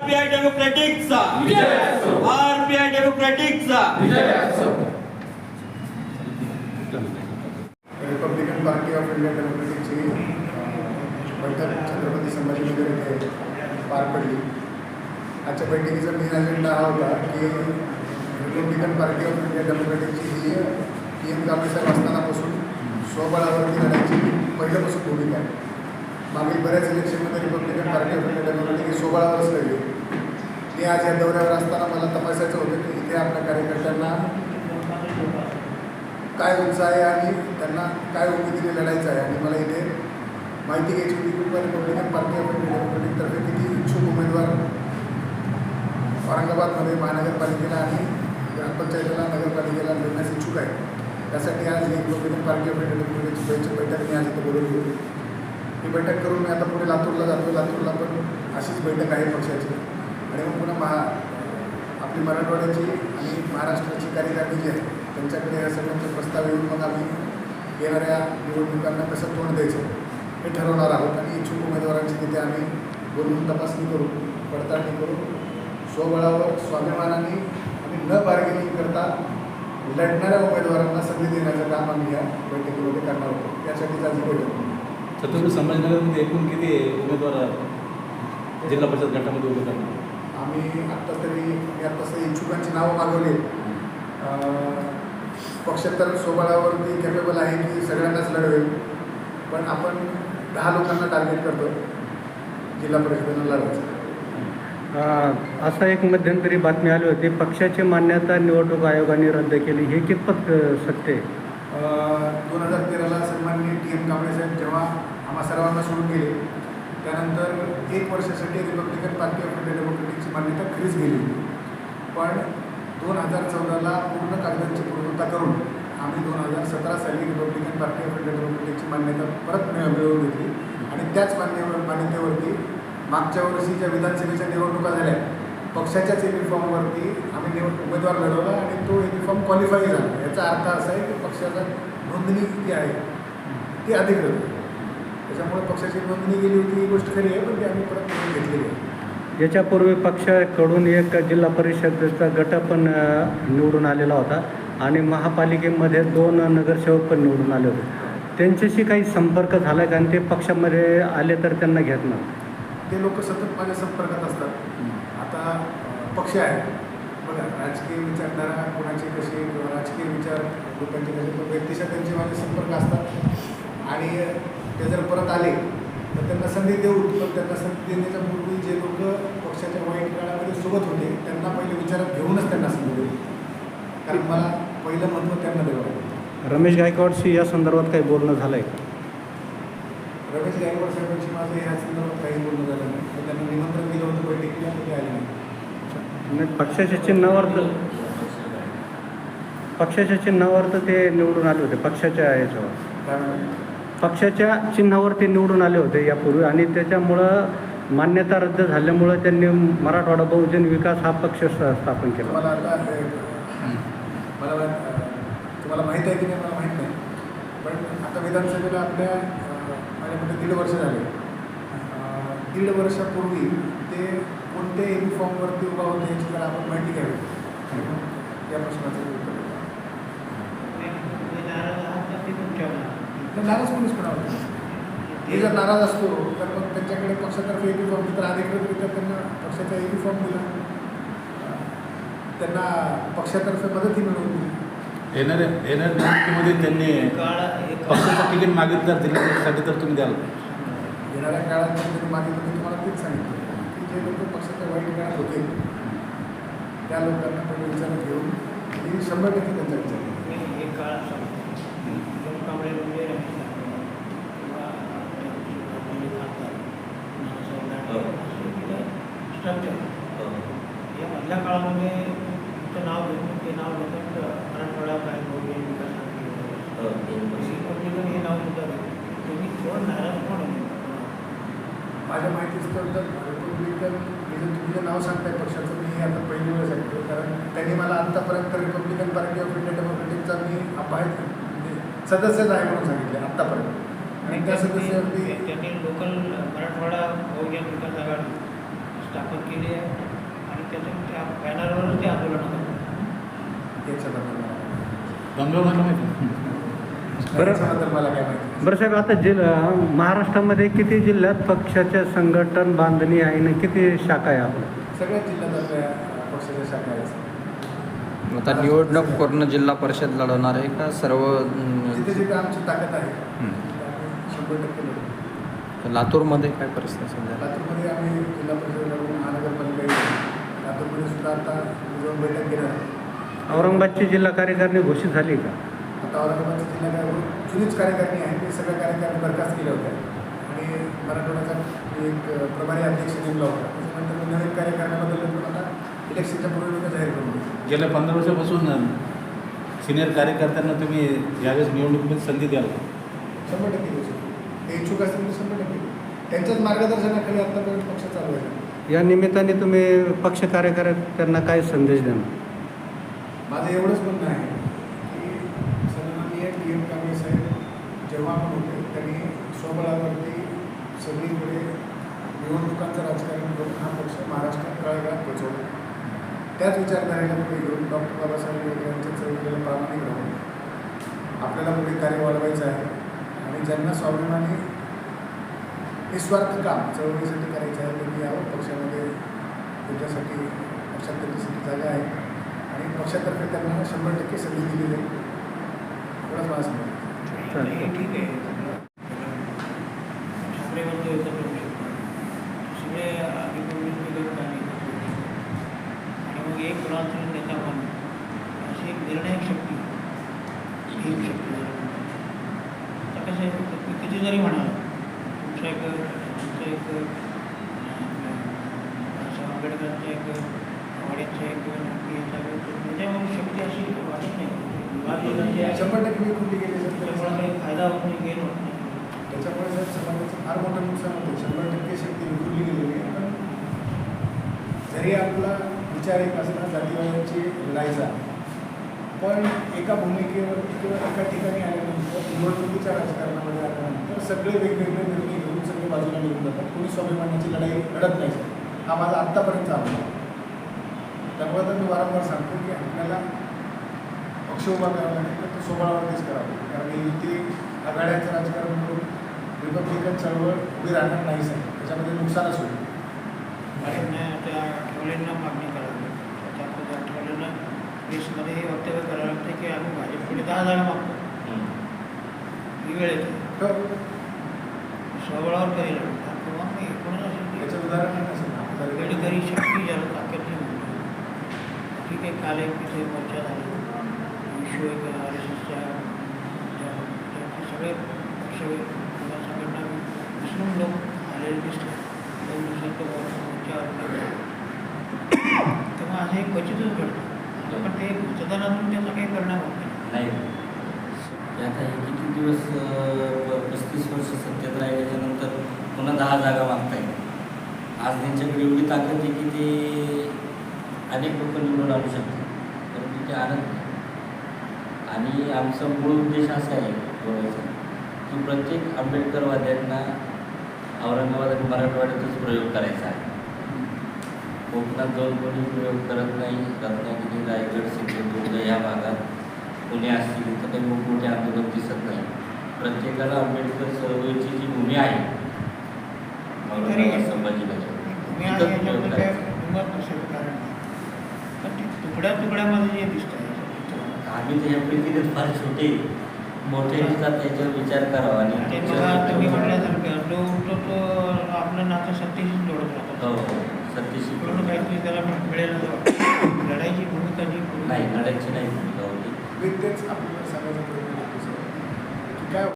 RPI डेमोक्रॅटिकचा. RPI डेमोक्रॅटिकचा. Republican party of India डेमोक्रॅटिकची बैठक छत्रपती संभाजीनगर येथे पार पडली. आजच्या बैठकीचा मेन अजेंडा हा होता की रिपब्लिकन पार्टी ऑफ इंडिया डेमोक्रॅटिकची ही पी एम कांबळेसाहेब असतानापासून स्वबळावरती लढायची पहिल्यापासून भूमिका आहे. मागील बऱ्याच इलेक्शनमध्ये रिपब्लिकन पार्टी ऑफ डेमोक्रेटिक ही स्वबळावरच लढली. मी आज या दौऱ्यावर असताना मला तपासायचं होतं की इथे आपल्या कार्यकर्त्यांना काय उंच आहे आणि त्यांना काय उमेदीने लढायचं आहे? आणि मला इथे माहिती घ्यायची होती की पण रिपब्लिकन पार्टी ऑफ इंडिया डेमोक्रेटिकतर्फे किती इच्छुक उमेदवार औरंगाबादमध्ये महानगरपालिकेला आणि ग्रामपंचायतीला नगरपालिकेला मिळण्यास इच्छुक आहे त्यासाठी आज रिपब्लिकन पार्टी ऑफ इंडिया डेमोक्रेटिकची बैठक बैठक मी आज इथे बोलवली होती. ही बैठक करून मी आता पुढे लातूरला जातो. लातूरला पण अशीच बैठक आहे पक्षाची. आणि मग पुन्हा महा आपली मराठवाड्याची आणि महाराष्ट्राची कार्यकारिणी जी आहे त्यांच्याकडे या सगळ्यांचे प्रस्ताव येऊन मग आम्ही येणाऱ्या निवडणुकांना कसं तोंड द्यायचं हे ठरवणार आहोत. आणि इच्छुक उमेदवारांची तिथे आम्ही बोलून तपासणी करू पडताळणी करू. स्वबळावर स्वाभिमानाने आणि न बार्गेनिंग करता लढणाऱ्या उमेदवारांना संधी देण्याचं काम आम्ही या बैठकीमध्ये करणार होतो त्यासाठी आज बैठक. होती. छत्रपती संभाजीनगरमध्ये एकूण किती उमेदवार जिल्हा परिषद गटामध्ये उभे करणार. आम्ही आत्ता तरी मी इच्छुकांची नावं मागवली पक्षांतर स्वबळावरती कॅपेबल आहे की सगळ्यांनाच लढवेल. पण आपण दहा लोकांना टार्गेट करतो. जिल्हा परिषदेनं लढवायचं. असं एक मध्यंतरी बातमी आली होती. पक्षाची मान्यता निवडणूक आयोगाने रद्द केली. हे कितपत सत्य आहे? दोन हजार तेराला सन्माननीय टी एम कांबळे साहेब जेव्हा आम्हा सर्वांना सोडून गेले. त्यानंतर एक वर्षासाठी रिपब्लिकन पार्टी ऑफ इंडिया डेमोक्रेटिकची मान्यता खरीच गेली. पण दोन हजार चौदाला पूर्ण कागदांची पूर्णता करून आम्ही दोन हजार सतरा साली रिपब्लिकन पार्टी ऑफ इंडिया डेमोक्रेटिकची मान्यता परत मिळवून घेतली. आणि त्याच मान्यवर मान्यतेवरती मागच्या वर्षी ज्या विधानसभेच्या निवडणुका झाल्या पक्षाच्याच युनिफॉर्मवरती आम्ही निवड उमेदवार लढवला आणि तो युनिफॉर्म क्वालिफाय झाला. याचा अर्थ असा आहे की पक्षाचा नोंदणी जी आहे ती अधिकृत आहे. त्याच्यामुळे पक्षाची नोंदणी गेली होती ही गोष्ट खरी आहे पण ती आम्ही परत नोंद घेतलेली आहे. याच्यापूर्वी पक्षाकडून एक जिल्हा परिषदेचा गट पण निवडून आलेला होता आणि महापालिकेमध्ये दोन नगरसेवक पण निवडून आले होते. त्यांच्याशी काही संपर्क झाला का? आणि ते पक्षामध्ये आले तर त्यांना घेत ना ते लोक सतत माझ्या संपर्कात असतात. आता पक्ष आहे. बघा राजकीय विचारधारा कोणाची कशी किंवा राजकीय विचार लोकांचे कसे पण व्यक्तिशः त्यांचे माझे संपर्क असतात. आणि ते जर परत आले तर त्यांना संधी देऊ पण त्यांना संधी देण्याच्या पूर्वी जे लोक पक्षाच्या वाईट काळामध्ये सोबत होते त्यांना पहिले विचारात घेऊनच त्यांना संधी देऊ कारण मला पहिलं महत्त्व त्यांना द्यावं लागेल. रमेश गायकवाडशी या संदर्भात काही बोलणं झालं आहे का रमेश गायकवाड साहेबांशी माझं ह्या संदर्भात काही बोलणं झालं नाही. तर त्यांना निमंत्रण दिलं होतं बैठकीला ते आले नाही. पक्षाच्या चिन्हावर पक्षाच्या चिन्हावर तर ते निवडून आले होते पक्षाच्या याच्यावर. पक्षाच्या चिन्हावर ते निवडून आले होते यापूर्वी. आणि त्याच्यामुळं मान्यता रद्द झाल्यामुळं त्यांनी मराठवाडा बहुजन विकास हा पक्ष स्थापन केला. मला तुम्हाला माहीत आहे की नाही? मला माहीत नाही. पण आता विधानसभेला आपल्या अं, माझ्या दीड वर्ष झाले. दीड वर्षापूर्वी ते कोणत्या युनिफॉर्मवरती उभा होते याची जर आपण माहिती घ्यावी. या प्रश्नाचं तर नाराज कोणीच कोणावर हे जर नाराज असतो तर मग त्यांच्याकडे पक्षातर्फे युनिफॉर्म तर अधिकृतरित्या त्यांना पक्षाचा युनिफॉर्म दिला. त्यांना पक्षातर्फे मदतही मिळवून दिली. येणाऱ्या येणाऱ्या निवडणुकीमध्ये त्यांनी पक्षाचं तिकीट मागितलं जिल्हा परिषदेसाठी तर तुम्ही द्याल. येणाऱ्या काळात त्यांनी मागितलं मी तुम्हाला तेच सांगितलं. की जे लोक पक्षाच्या वाईट काळात होते त्या लोकांना पहिले विचारात घेऊन मी शंभर टक्के त्यांचा विचार केला. एक काळ असा दोन कांबळे म्हणजे रमेश जाधव किंवा आपले खासदार नानासाहेब दानवे स्ट्रक्चर या मधल्या काळामध्ये तुमचं नाव घेऊन ते नाव घेतात मराठवाडा काय बहुजन विकास वगैरे. हे नाव घेऊन तुम्ही थोडं नाराज पण माझ्या माहितीचं तर रिपब्लिकन हे जे तुम्ही जे नाव सांगताय पक्षाचं मी हे आता पहिली वेळेस ऐकतो कारण त्यांनी मला आत्तापर्यंत रिपब्लिकन पार्टी ऑफ इंडिया डेमोक्रेटिकचा मी अपायत म्हणजे सदस्यच आहे म्हणून सांगितले आत्तापर्यंत. आणि त्या सदस्यावरती त्यांनी लोकल मराठवाडा बहुजन विकास आघाडी स्थापन केली आहे. आणि त्याच्या त्या बॅनरवरच ते आंदोलन आहे? बरं. याच्याबद्दल मला काय माहिती बरं साहेब आता जिल्हा महाराष्ट्रामध्ये किती जिल्ह्यात पक्षाच्या संघटन बांधणी आहे आणि किती शाखा आहे आपल्या? सगळ्याच जिल्ह्यात आपल्या पक्षाच्या शाखा आहेत. आता निवडणूक पूर्ण जिल्हा परिषद लढवणार आहे का? सर्व जिथे जिथे आमची ताकद आहे. शंभर टक्के लढू लातूरमध्ये काय परिस्थिती सध्या? लातूरमध्ये आम्ही जिल्हा परिषद महानगरपालिका लातूरमध्ये सुद्धा आता जाऊन बैठक घेणार. औरंगाबादची जिल्हा कार्यकारिणी घोषित झाली का? आता औरंगाबादचे जिल्हा काय जुनीच कार्यकारिणी आहे. ते सगळ्या कार्यकारिणी बरखास्त केल्या होत्या. आणि मराठवाड्याचा मी एक प्रभारी अध्यक्ष नेमला होता. त्याच्यानंतर मी नवीन कार्यकारिणीबद्दल पण आता इलेक्शनच्या पूर्वी मी जाहीर करून. गेल्या पंधरा वर्षापासून सिनियर कार्यकर्त्यांना तुम्ही यावेळेस निवडणुकीमध्ये संधी द्याल? शंभर टक्के ते इच्छुक असतील तर शंभर टक्के. त्यांच्याच मार्गदर्शनाखाली आतापर्यंत पक्ष चालू आहे. या निमित्ताने तुम्ही पक्ष कार्यकर्त्यांना काय संदेश देणार माझं एवढंच म्हणणं आहे की सन्माननीय डी एम कांबळे साहेब जेव्हा पण होते त्यांनी स्वबळावरती सगळीकडे निवडणुकांचं राजकारण करून हा पक्ष महाराष्ट्रात तळागाळात पोचवला त्याच विचारधारेला पुढे घेऊन डॉक्टर बाबासाहेब आंबेडकर यांच्या चळवळीला प्रामाणिक राहून आपल्याला पुढे कार्य वाढवायचं आहे आणि ज्यांना स्वाभिमानी निस्वार्थ काम चळवळीसाठी करायचं आहे त्यांनी यावं पक्षामध्ये त्याच्यासाठी पक्षात त्यांच्यासाठी जागा आहे. आणि पक्षातर्फे त्यांना शंभर टक्के संधी दिली जाईल एवढंच मला हे ठीक आहे सगळे आणि मग एक कुणाचं नेता म्हणून अशी एक निर्णायक शक्ती. ही शक्ती आता कसं आहे किती जरी म्हणाल तुमचं एक तुमचं एक अं, असं आंबेडकरांचं एक वाड्याचं एक नक्कीचं त्याच्यामुळे शक्ती अशी वाढत नाही विभाजनाची आहे. शंभर टक्के विखुरली गेली त्याच्यामुळे काही फायदा होत नाही नाही. त्याच्यामुळे जर समाजाचं फार मोठं नुकसान होतं शंभर टक्के शक्ती विखुरली गेलेली आहे. पण जरी आपला विचार एक असला जातीवादाची पण एका भूमिकेवर किंवा एका ठिकाणी आल्यानंतर निवडणुकीच्या राजकारणामध्ये आल्यानंतर सगळे वेगवेगळे निर्णय घेऊन सगळे बाजूला निघून जातात. कोणी स्वाभिमानाची लढाई लढत नाही हा माझा आत्तापर्यंतचा अनुभव आहे. त्यामुळे तर मी वारंवार सांगतो की आपल्याला पक्ष उभा करावा लागेल तर तो स्वबळावरतीच करावा कारण ही युती आघाड्यांचं राजकारण करून रिपब्लिकन चळवळ उभी राहणार नाही साहेब त्याच्यामध्ये नुकसानच होईल आणि त्या आठवलेंना मागणी करावी त्यामध्ये आठवलेंना प्रेसमध्ये हे वक्तव्य करावं लागतं की आम्ही भाजपकडे दहा जागा मागतो. ही वेळ येते. तर स्वबळावर लागतात किंवा मी एकूणच असेल याचं उदाहरण आहे असं. वेळी घरी शक्ती ज्याला ताकद नाही म्हणतो ठीक आहे काल एक तिथे मोर्चा झाला विश्व आर एस एसच्या सगळे सगळे संघटना मुस्लिम लोक आलेले दिसले. दोन दिवसात तो तेव्हा असं एक क्वचितच घडतं. पण ते मतदानातून त्याचा काही परिणाम होत नाही. आता हे किती दिवस पस्तीस वर्ष सत्तेत राहिल्याच्यानंतर पुन्हा दहा जागा मागताय आज त्यांच्याकडे एवढी ताकद आहे की ते अनेक लोक निवडून आणू शकतात. परंतु ते आणत आणि आमचा मूळ उद्देश असा आहे बोलायचा. की प्रत्येक आंबेडकरवाद्यांना औरंगाबाद आणि मराठवाड्यातच प्रयोग करायचा आहे. कोकणात जाऊन कोणी प्रयोग करत नाही. रत्नागिरी रायगड सिंधुदुर्ग या भागात पुणे असतील तर काही मोठमोठे आंदोलन दिसत नाही. प्रत्येकाला आंबेडकर चळवळीची जी भूमी आहे औरंगाबाद संभाजीनगर तुम्ही आज तिथंच प्रयोग याच्यामध्ये काय करायचा. हिंमत नसेल कारण नाही. पण ते तुकड्या तुकड्यामध्ये जे दिसत आहे. आम्ही त्याच्यापैकी फार छोटे मोठे दिसतात त्याच्यावर विचार करावा आणि बघा तुम्ही म्हटल्यासारखं जो उठतो तो आपलं नातं सत्तेशीच जोडत हो राहतो हो सत्यशी पूर्ण काहीतरी त्याला मिळेल. लढाईची भूमिका जी नाही लढायची नाही भूमिका होती तेच आपल्याला सांगायचा